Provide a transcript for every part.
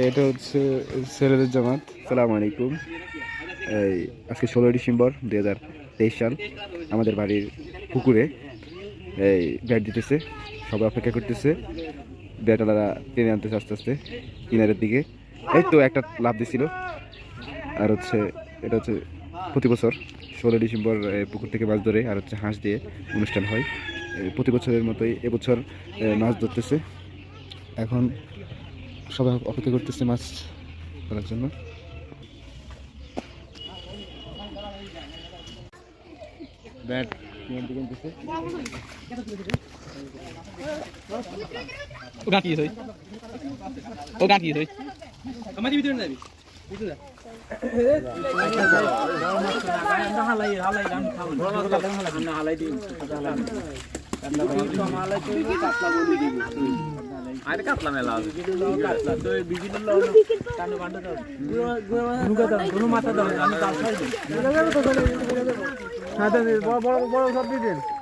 এটা হচ্ছে ছেলেদের জামাত। সালাম আলাইকুম। এই, আজকে ষোলোই ডিসেম্বর দুই হাজার তেইশ সাল, আমাদের বাড়ির পুকুরে এই ব্যাট দিতেছে, সবাই অপেক্ষা করতেছে। ব্যাটালারা টেনে আনতেছে আস্তে আস্তে, কিনারের দিকে। এই তো একটা লাভ দিছিল। আর হচ্ছে, এটা হচ্ছে প্রতি বছর ষোলো ডিসেম্বর পুকুর থেকে মাছ ধরে, আর হচ্ছে হাঁস দিয়ে অনুষ্ঠান হয়। প্রতি বছরের মতোই এবছর মাছ ধরতেছে। এখন সবাই অপেক্ষা করতেছে মাছ ধরার জন্য ব্যাট ও গান আরে কাতলা মেলা আছে। কাতলা আমি বলছি না বিক্রি বড় বড় হইছে কোন বড় হইছে না না না সব আর বিক্রিটা হালাই দেখ বিক্রি ছোট বিক্রি তোলা আরে না মাছ উঠছে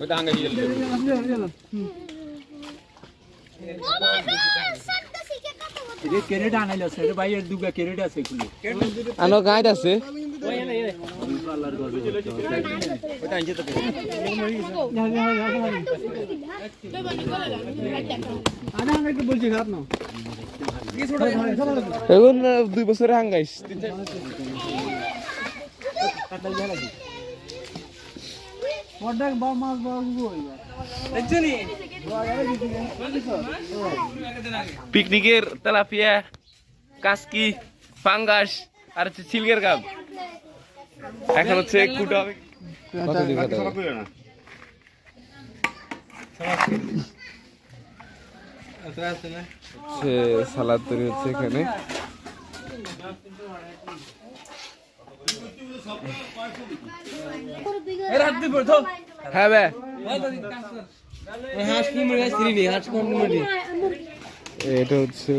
ওটা হাঙ্গা দিয়ে ক্যারেট আনাইলো স্যার ভাই এর দুগা ক্যারেট আছে এখানে আনো গাইড আছে বলছি না এখন দুই বছরে হাঙ্গাইস। পিকনিকের তেলাপিয়া, কাসকি পাঙ্গাস আর হচ্ছে সিলগের কাপ। এখন হচ্ছে কুটা হচ্ছে সালাদ তৈরি হচ্ছে এখানে। হ্যাঁ বে। এটা হচ্ছে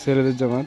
ছেলেদের জামাত।